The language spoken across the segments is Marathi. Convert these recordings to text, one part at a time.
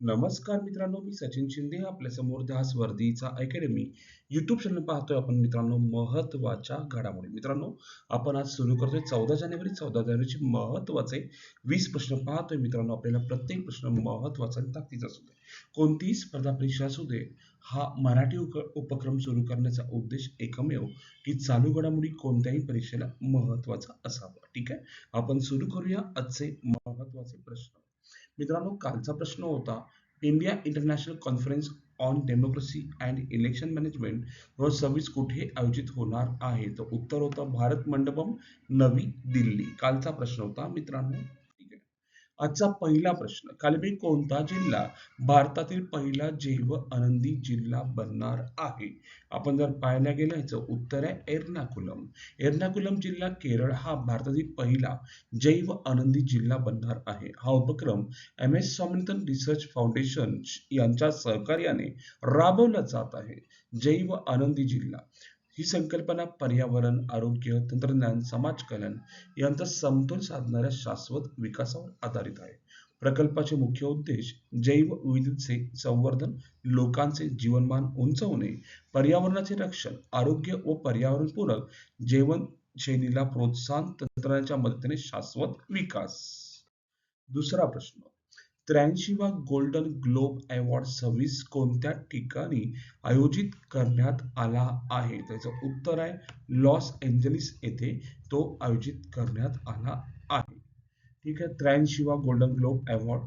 नमस्कार मित्रांनो मी सचिन शिंदे आपल्यासमोर दास वर्धीचा अकॅडमी युट्यूब चॅनल पाहतोय आपण मित्रांनो महत्त्वाच्या घडामोडी. मित्रांनो आपण आज सुरू करतोय चौदा जानेवारी. चौदा जानेवारीचे महत्त्वाचे वीस प्रश्न पाहतोय मित्रांनो आपल्याला प्रत्येक प्रश्न महत्त्वाचा आणि ताकदीचा असू दे. कोणतीही स्पर्धा परीक्षा असू दे हा मराठी उप उपक्रम सुरू करण्याचा उद्देश एकमेव की चालू घडामोडी कोणत्याही परीक्षेला महत्त्वाचा असावा. ठीक आहे? आपण सुरू करूया आजचे महत्त्वाचे प्रश्न. मित्रांनो कालचा प्रश्न होता India international conference on democracy and election management व सव्वीस कुठे आयोजित होणार आहे? तर उत्तर होतं भारत मंडपम नवी दिल्ली. कालचा प्रश्न होता मित्रांनो. आजचा पहिला प्रश्न कालबी कोणता जिल्हा भारतातील पहिला जैव आनंदी जिल्हा बनणार आहे? आपण जर पाहायला गेलं याचं उत्तर आहे एर्नाकुलम. एर्नाकुलम जिल्हा केरळ हा भारतातील पहिला जैव आनंदी जिल्हा बनणार आहे. हा उपक्रम M S Swaminathan research foundation यांच्या सहकार्याने राबवला जात आहे. जैव आनंदी जिल्हा ही संकल्पना पर्यावरण आरोग्य तंत्रज्ञान समाज कल्याण यांचा समतोल साधणाऱ्या शाश्वत विकासावर आधारित आहे. प्रकल्पाचे मुख्य उद्देश जैव विविधतेचे संवर्धन लोकांचे जीवनमान उंचवणे पर्यावरणाचे रक्षण आरोग्य व पर्यावरणपूरक जीवनशैलीला प्रोत्साहन तंत्रज्ञानाच्या मदतीने शाश्वत विकास. दुसरा प्रश्न त्र्याऐंशीवा गोल्डन ग्लोब अवॉर्ड सव्वीस कोणत्या ठिकाणी आयोजित करण्यात आला आहे? त्याचं उत्तर आहे लॉस एंजलिस येथे तो आयोजित करण्यात आला आहे. ठीक आहे त्र्याऐंशीवा गोल्डन ग्लोब अवॉर्ड.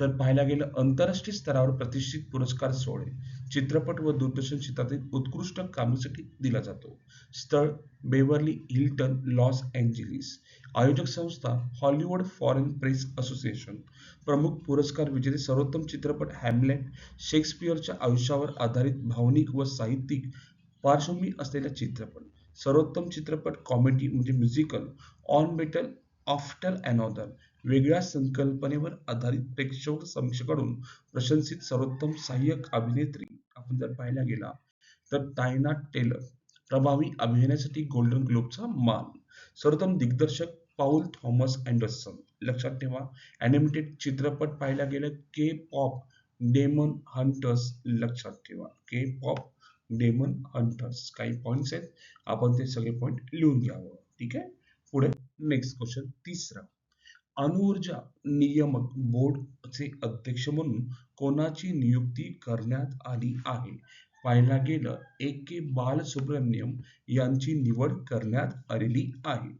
तर पाहायला गेलं आंतरराष्ट्रीय स्तरावर प्रतिष्ठित पुरस्कार सोहळे. चित्रपट व दूरदर्शन क्षेत्रातील उत्कृष्ट कामासाठी दिला जातो. स्थळ बेवर्ली हिल्टन लॉस एंजेलिस. आयोजक संस्था हॉलिवूड फॉरेन प्रेस असोसिएशन प्रमुख पुरस्कार विजेते सर्वोत्तम चित्रपट हॅमलेट शेक्सपियरच्या आयुष्यावर आधारित भावनिक व साहित्यिक पार्श्वभूमी असलेला चित्रपट सर्वोत्तम चित्रपट कॉमेडी म्हणजे musical on metal after another वेगळ्या संकल्पनेवर आधारित प्रेक्षक समीक्षेकडून प्रशंसित सर्वोत्तम सहाय्यक अभिनेत्री आपण जर पाहायला गेला तर टायना टेलर प्रभावी अभिनयासाठी गोल्डन ग्लोबचा मान सर्वोत्तम दिग्दर्शक पाऊल थॉमस अँडरसन लक्षात ठेवा अॅनिमेटेड चित्रपट पाहायला गेलं के पॉप डेमन हंटर्स लक्षात ठेवा के पॉप डेमन हंटर्स काही पॉइंट्स आहेत आपण ते सगळे पॉइंट लिहून घ्यावं. ठीक आहे? पुढे नेक्स्ट क्वेश्चन तिसरा. अणुऊर्जा नियामक बोर्डचे अध्यक्ष म्हणून कोणाची नियुक्ती करण्यात आली आहे? पाहायला गेलं ए के बालसुब्रमण्यम यांची निवड करण्यात आलेली आहे.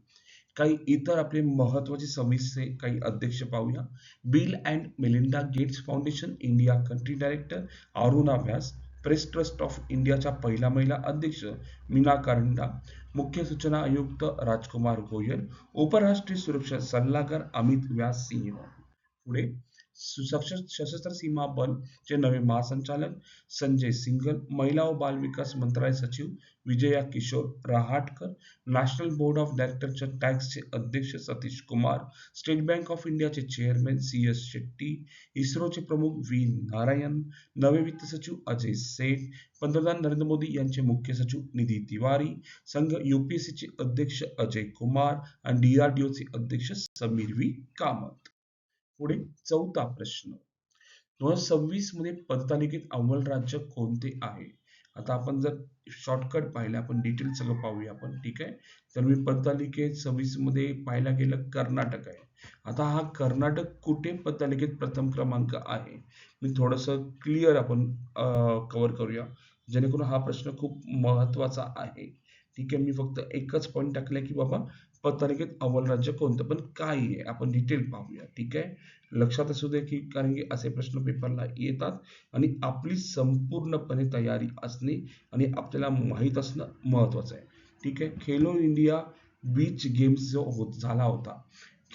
काही इतर आपले महत्त्वाचे समस्ये काही अध्यक्ष पाहूया. Bill and Melinda Gates foundation India country director Aruna Vyas press trust of इंडियाच्या पहिला महिला अध्यक्ष मीना कारंडा मुख्य सूचना आयुक्त राजकुमार गोयल उपराष्ट्रीय सुरक्षा सल्लागार अमित व्यास सिंह. पुढे सशस्त्र सीमा बल चे नवे महासंचालक संजय सिंगल महिला व बाल विकास मंत्रालय सचिव Vijaya Kishore Rahatkar national board of डायरेक्टरच्या टॅक्सचे अध्यक्ष Satish Kumar state bank of इंडियाचे चेअरमॅन सी एस शेट्टी इस्रोचे प्रमुख व्ही नारायण नवे वित्त सचिव अजय सेठ पंतप्रधान नरेंद्र मोदी यांचे मुख्य सचिव निधी तिवारी संघ चे अध्यक्ष अजय कुमार आणि डीआरडीओचे अध्यक्ष समीर व्ही कामत। पुढे चौथा प्रश्न. दोन हजार सव्वीसमध्ये पदतालिकेत अव्वल राज्य कोणते आहे? आता आपण जर शॉर्टकट पाहिलं आपण डिटेल सगळं पाहूया आपण ठीक आहे? तर मी पदतालिकेत सव्वीसमध्ये पाहायला गेलं कर्नाटक आहे. आता हा कर्नाटक कुठे पदतालिकेत प्रथम क्रमांक आहे? मी थोडस क्लिअर आपण कव्हर करूया. जेणेकरून हा प्रश्न खूप महत्त्वाचा आहे. ठीक आहे मी फक्त एकच पॉईंट टाकला की बाबा पत्रिकेत अव्वल राज्य कोणतं? पण काय आहे. आपण डिटेल पाहूया. ठीक आहे? लक्षात असू दे की कारण की असे प्रश्न पेपरला येतात आणि आपली संपूर्णपणे तयारी असणे आणि आपल्याला माहीत असणं महत्वाचं आहे. ठीक आहे? खेलो इंडिया बीच गेम्स जो होत झाला होता.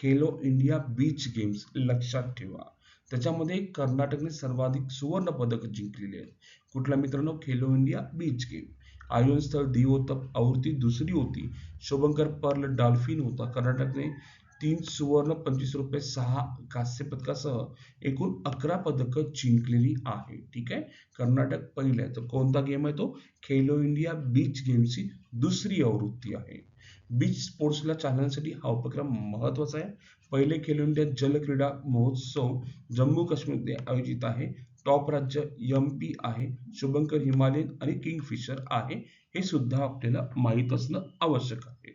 खेलो इंडिया बीच गेम्स लक्षात ठेवा. त्याच्यामध्ये कर्नाटकने सर्वाधिक सुवर्ण पदक जिंकलेले आहेत. कुठला मित्रांनो? खेलो इंडिया बीच गेम आयोजन स्थळ डी होतं आवृत्ती दुसरी होती. शोभंकर पर्ल डॉल्फिन होता. कर्नाटकने तीन सुवर्ण पंचवीस रुपये सहा कांस्य पदकासह एकूण अकरा पदकं जिंकलेली आहे. ठीक आहे? कर्नाटक पहिलं आहे. तर कोणता गेम आहे तो? खेलो इंडिया बीच गेमची दुसरी आवृत्ती आहे. बीच स्पोर्ट्सला चालण्यासाठी हा उपक्रम महत्त्वाचा आहे. पहिले खेलो इंडिया जलक्रीडा महोत्सव जम्मू काश्मीरमध्ये आयोजित आहे. टॉप राज्य एम पी आहे शुभंकर हिमालयन आणि किंगफिशर आहे हे सुद्धा आपल्याला माहीत असणं आवश्यक आहे.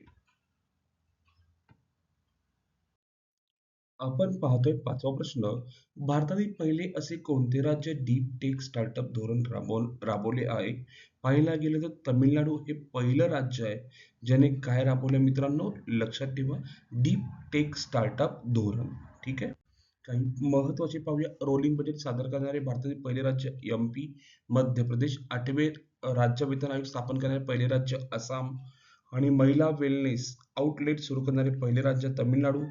आपण पाहतोय पाचवा प्रश्न. भारतातील पहिले असे कोणते राज्य डीप टेक स्टार्टअप धोरण राबव राबवले आहे? पाहायला गेलं तर तमिळनाडू हे पहिलं राज्य आहे ज्याने काय राबवलं मित्रांनो? लक्षात ठेवा डीप टेक स्टार्टअप धोरण. ठीक आहे? काही महत्त्वाचे पाहूया. रोलिंग बजेट सादर करणारे भारतातील पहिले राज्य एम पी मध्य प्रदेश. आठवे राज्य वेतन आयोग स्थापन करणारे पहिले राज्य आसाम. आणि महिला वेलनेस आउटलेट सुरू करणारे पहिले राज्य तमिळनाडू.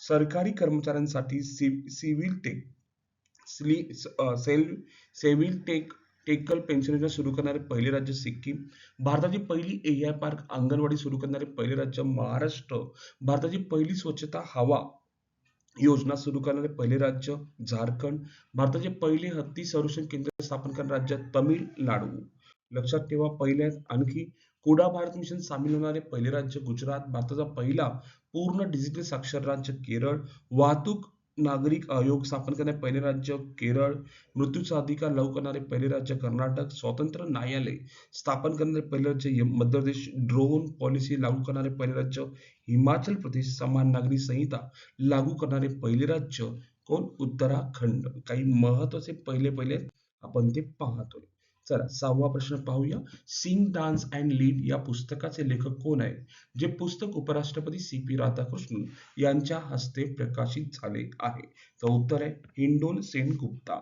सरकारी कर्मचाऱ्यांसाठी civil tech cell civil tech tackle pension योजना सुरू करणारे पहिले राज्य सिक्कीम. भारताची पहिली एआय पार्क अंगणवाडी सुरू करणारे पहिले राज्य महाराष्ट्र. भारताची पहिली स्वच्छता हवा योजना सुरू करणारे पहिले राज्य झारखंड. भारताचे पहिले हत्ती संरक्षण केंद्र स्थापन करणारे राज्य तमिळनाडू. लक्षात ठेवा पहिल्यात आणखी कोडा भारत मिशन सामील होणारे पहिले राज्य गुजरात. भारताचा पहिला पूर्ण डिजिटल साक्षर राज्य केरळ. वाहतूक नागरिक आयोग स्थापन करणारे पहिले राज्य केरळ मृत्यूचा अधिकार लागू करणारे पहिले राज्य कर्नाटक स्वतंत्र न्यायालय स्थापन करणारे पहिले राज्य मध्य प्रदेश ड्रोन पॉलिसी लागू करणारे पहिले राज्य हिमाचल प्रदेश समान नागरी संहिता लागू करणारे पहिले राज्य कोण? उत्तराखंड. काही महत्त्वाचे पहिले पहिले आपण ते पाहतोय. चला सहावा प्रश्न पाहूया. सिंग डान्स अँड लीड या पुस्तकाचे लेखक कोण आहेत? जे पुस्तक उपराष्ट्रपती सी पी राधाकृष्णन यांच्या हस्ते प्रकाशित झाले आहे. तर उत्तर आहे हिंडोल सेन गुप्ता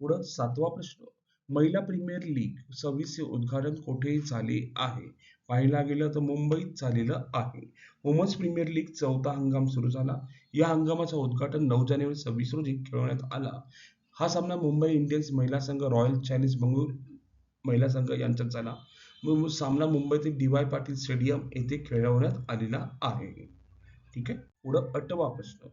पुढं सातवा प्रश्न. महिला प्रीमियर लीग सव्वीसचे उद्घाटन कोठे झाले आहे? पाहायला गेलं तर मुंबईत झालेलं आहे. वुमन्स प्रीमियर लीग चौथा हंगाम सुरू झाला. या हंगामाचं उद्घाटन नऊ जानेवारी सव्वीस रोजी खेळवण्यात आला. हा सामना मुंबई इंडियन्स महिला संघ रॉयल चॅलेंज बंगळुरू महिला संघ यांच्यात झाला सामना मुंबईतील डी वाय पाटील स्टेडियम येथे खेळवण्यात आलेला आहे. ठीक? आहे पुढं अठवा प्रश्न.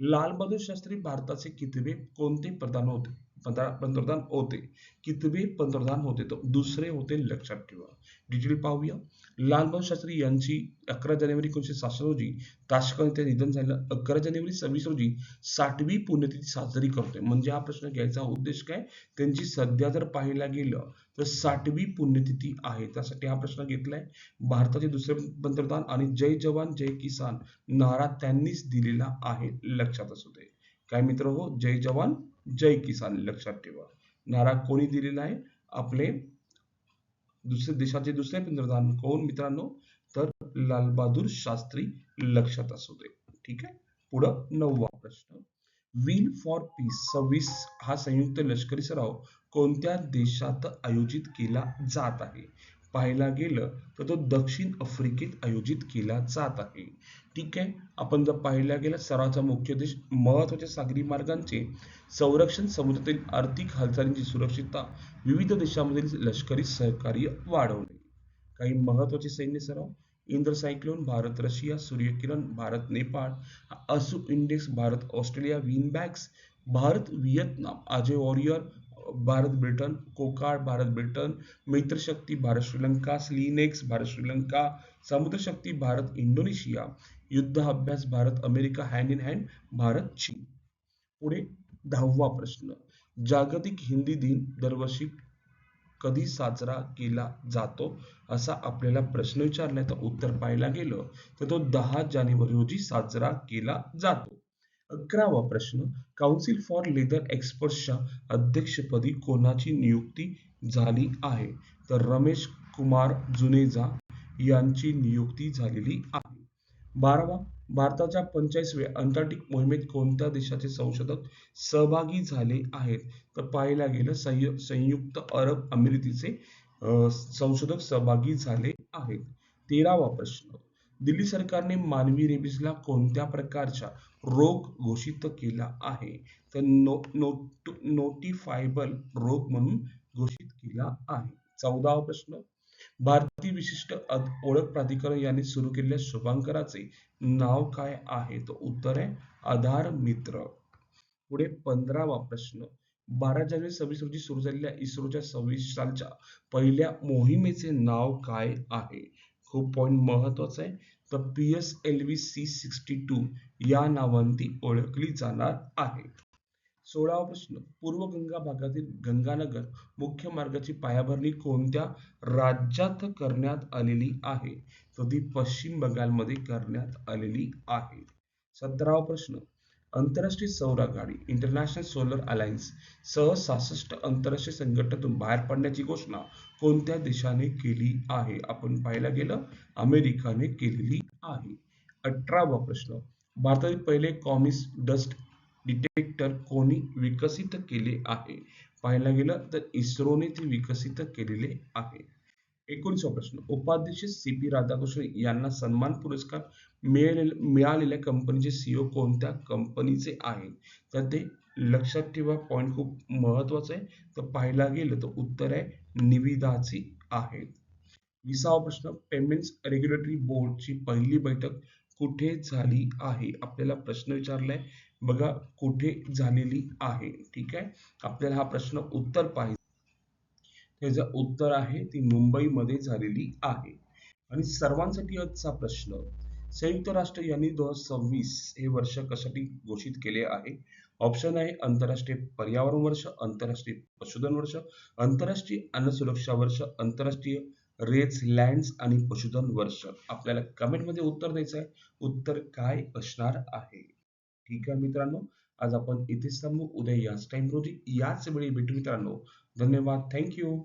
लालबहादूर शास्त्री भारताचे कितवे कोणते प्रधान होते? पंतप्रधान होते. कितवे पंतप्रधान होते? तर दुसरे होते लक्षात ठेवा. डिटेल पाहूया. लालबहादूर शास्त्री यांची अकरा जानेवारी एकोणीशे सहासष्ट रोजी ताशकंद येथे निधन झालं. अकरा जानेवारी सव्वीस रोजी साठवी पुण्यतिथी साजरी करतोय. म्हणजे हा प्रश्न घ्यायचा उद्देश काय? त्यांची सध्या जर पाहायला गेलं तर साठवी पुण्यतिथी आहे. त्यासाठी हा प्रश्न घेतलाय. भारताचे दुसरे पंतप्रधान आणि जय जवान जय किसान नारा त्यांनीच दिलेला आहे. लक्षात असू दे. काय मित्र हो? जय जवान जय किसान. लक्षात ठेवा. नारा कोणी दिलेला आहे? आपले दुसरे देशाचे दुसरे पंतप्रधान कोण मित्रांनो? तर लालबहादूर शास्त्री. लक्षात असू दे. ठीक आहे? पुढं नववा प्रश्न. विल फॉर पीस सव्वीस हा संयुक्त लष्करी सराव कोणत्या देशात आयोजित केला जात आहे? पाहायला गेलं तर तो दक्षिण आफ्रिकेत आयोजित केला जात आहे. ठीक आहे? आपण जर पाहायला गेलं सरावाचा मुख्य उद्देश महत्त्वाच्या सागरी मार्गांचे संरक्षण समुद्रातील आर्थिक हालचालींची सुरक्षितता विविध देशांमधील लष्करी सहकार्य वाढवणे. काही महत्त्वाचे सैन्य सराव? इंद्र सायक्लोन भारत, रशिया, सूर्यकिरण, भारत नेपाळ असू index, Bharat, Australia, VINBAX, Bharat Vietnam Ajay warrior, Bharat, Britain कोकाळ Bharat, Britain, Mitrashakti, Bharat, Sri Lanka, SLINEX, Bharat, Sri Lanka, Samudrashakti, Bharat, Indonesia, Yudh Abhyas, Bharat, America hand in hand Bharat, चीन। पुढे दहावा प्रश्न, जागतिक हिंदी दिन दरवर्षी कधी साजरा केला जातो असा आपल्याला प्रश्न विचारलाय तर उत्तर पाहायला गेलं तर तो दहा जानेवारी रोजी साजरा केला जातो. अकरावा प्रश्न काउन्सिल फॉर लेदर एक्सपर्टच्या अध्यक्षपदी कोणाची नियुक्ती झाली आहे? तर रमेश कुमार जुनेजा यांची नियुक्ती झालेली आहे. बारावा भारताच्या पंचाळीसव्या अंटार्क्टिक मोहिमेत कोणत्या देशाचे संशोधक सहभागी झाले आहेत? तर पाहायला गेलं संयुक्त अरब अमिरातीचे संशोधक सहभागी झाले आहेत. तेरावा प्रश्न. दिल्ली सरकारने मानवी रेबीजला कोणत्या प्रकारचा रोग घोषित केला आहे? तर नो नोटिफायबल रोग म्हणून घोषित केला आहे. चौदावा प्रश्न. भारतीय विशिष्ट ओळख प्राधिकरण यांनी सुरू केलेल्या शुभांकराचे नाव काय आहे? तर उत्तर आहे आधार मित्र. पुढे पंधरावा प्रश्न. बारा जानेवारी सव्वीस रोजी सुरू झालेल्या इस्रोच्या सव्वीस सालच्या पहिल्या मोहिमेचे नाव काय आहे? खूप पॉइंट महत्त्वाचा आहे. तर P S L V C sixty two या नावाने ओळखली जाणार आहे. सोळावा प्रश्न. पूर्व गंगा भागातील गंगानगर मुख्य मार्गाची पायाभरणी कोणत्या राज्यात करण्यात आलेली आहे? तर ती पश्चिम बंगालमध्ये करण्यात आलेली आहे. सतरावा प्रश्न. आंतरराष्ट्रीय सौर आघाडी इंटरनॅशनल सोलर अलायन्स सह सहासष्ट आंतरराष्ट्रीय संघटनेतून बाहेर पडण्याची घोषणा कोणत्या देशाने केली आहे? आपण पाहायला गेलं अमेरिकाने केलेली आहे. अठरावा प्रश्न. भारतातील पहिले कॉमिस डस्ट डिटेक्टर कोणी विकसित केले आहे? पाहायला गेलं तर इस्रोने ते विकसित केलेले आहे. एकोणीसवा प्रश्न. उपाध्यक्ष सी पी राधाकृष्ण यांना सन्मान पुरस्कार मिळालेल्या कंपनीचे सीईओ कोणत्या कंपनीचे आहे? तर ते लक्षात ठेवा पॉईंट खूप महत्त्वाचा आहे. तर पाहायला गेलं तर उत्तर आहे निविदाची आहे. विसावा प्रश्न. पेमेंट्स रेग्युलेटरी बोर्डची पहिली बैठक कुठे झाली आहे? आपल्याला प्रश्न विचारलाय. बघा कुठे झालेली आहे ठीक आहे? आपल्याला हा प्रश्न उत्तर पाहिजे. त्याचं उत्तर आहे ती मुंबईमध्ये झालेली आहे. आणि सर्वांसाठी आजचा प्रश्न संयुक्त राष्ट्र यांनी दोन हजार सव्वीस हे वर्ष कशासाठी घोषित केले आहे? ऑप्शन आहे आंतरराष्ट्रीय पर्यावरण वर्ष आंतरराष्ट्रीय पशुधन वर्ष आंतरराष्ट्रीय अन्न सुरक्षा वर्ष आंतरराष्ट्रीय रेज लँड्स आणि पशुधन वर्ष. आपल्याला कमेंटमध्ये उत्तर द्यायचं आहे. उत्तर काय असणार आहे? ठीक आहे मित्रांनो? आज आपण इथेच थांबू उद्या याच टाइम रोजी याच वेळी भेटू मित्रांनो. धन्यवाद. थँक्यू